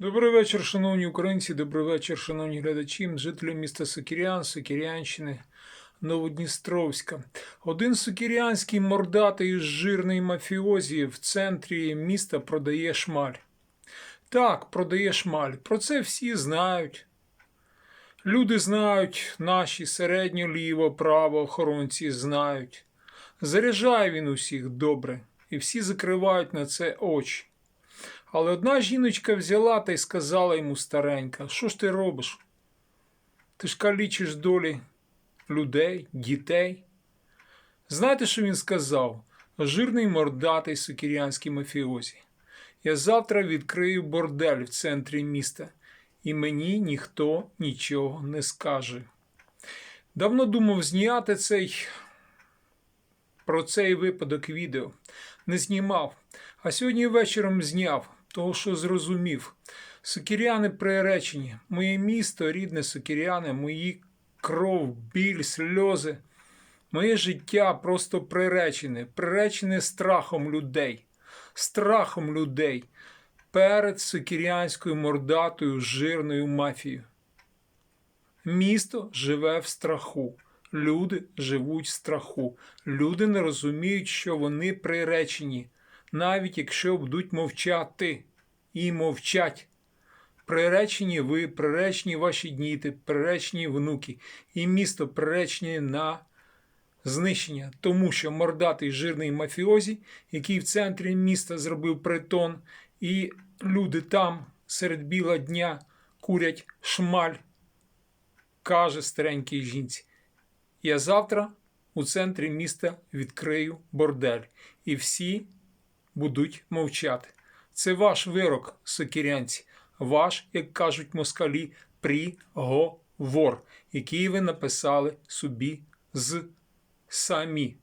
Добрий вечір, шановні українці, добрий вечір, шановні глядачі, жителі міста Сокірян, Сокірянщини, Новодністровська. Один сокірянський мордатий жирний мафіозі в центрі міста продає шмаль. Так, продає шмаль. Про це всі знають. Люди знають, наші середньо ліво, право охоронці знають. Заряджає він усіх добре, і всі закривають на це очі. Але одна жіночка взяла та й сказала йому старенька, що ж ти робиш? Ти ж калічиш долі людей, дітей. Знаєте, що він сказав? Жирний мордатий сукірянський мафіозі. Я завтра відкрию бордель в центрі міста, і мені ніхто нічого не скаже. Давно думав зняти цей про цей випадок відео. Не знімав, а сьогодні вечором зняв, того що зрозумів. Сокіряни приречені, моє місто, рідне Сокіряне, мої кров, біль, сльози. Моє життя просто приречене, приречене страхом людей, страхом людей перед сокірянською мордатою жирною мафією. Місто живе в страху. Люди живуть в страху. Люди не розуміють, що вони приречені, навіть якщо будуть мовчати і мовчать. Приречені ви, приречені ваші діти, приречені внуки, і місто приречені на знищення, тому що мордатий жирний мафіозі, який в центрі міста зробив притон, і люди там серед біла дня курять шмаль, каже старенькій жінці. Я завтра у центрі міста відкрию бордель, і всі будуть мовчати. Це ваш вирок, сокірянці, ваш, як кажуть москалі, приговор, який ви написали собі з самі.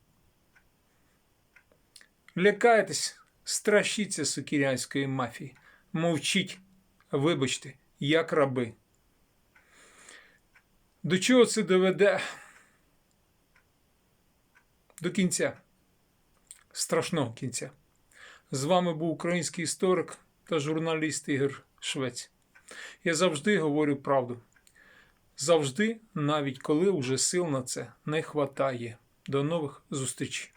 Лякайтесь, страшіться сокірянської мафії, мовчіть, вибачте, як раби. До чого це доведе? До кінця, страшного кінця. З вами був український історик та журналіст Ігор Швець. Я завжди говорю правду. Завжди, навіть коли вже сил на це не хватає. До нових зустрічей.